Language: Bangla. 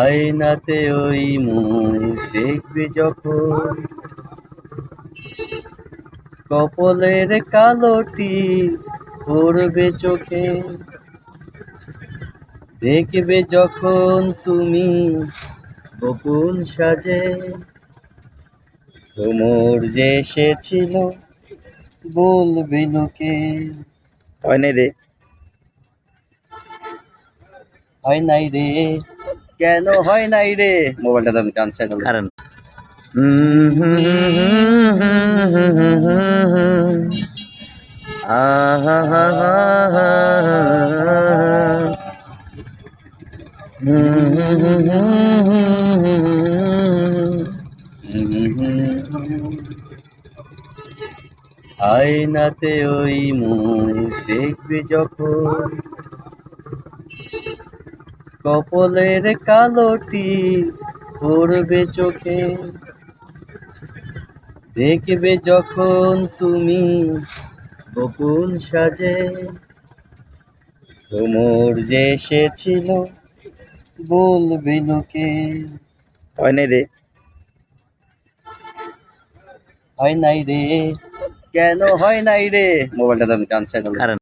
আয়নাতে ওই মুখ দেখবে যখন কপলের কালোটি পড়বে চোখে। দেখবে যখন তুমি বকুল সাজে। তোমর যে এসেছিল বলবে লোকে। হয় নাই রে? হয় নাই রে? কেন হয় নাই রে? মোবাইলটা দাম গান সাইড কারণ আয়নাতে ওই মুখ দেখবে যখন কপলের কালোটি পড়বে চোখে। দেখবে যখন তুমি বকুল সাজে। তোমর যে এসেছিল বলবে লোকে। হয় নাই রে। হয় নাই রে। কেন হয় নাই রে? মোবাইলটা দাম কান সাইড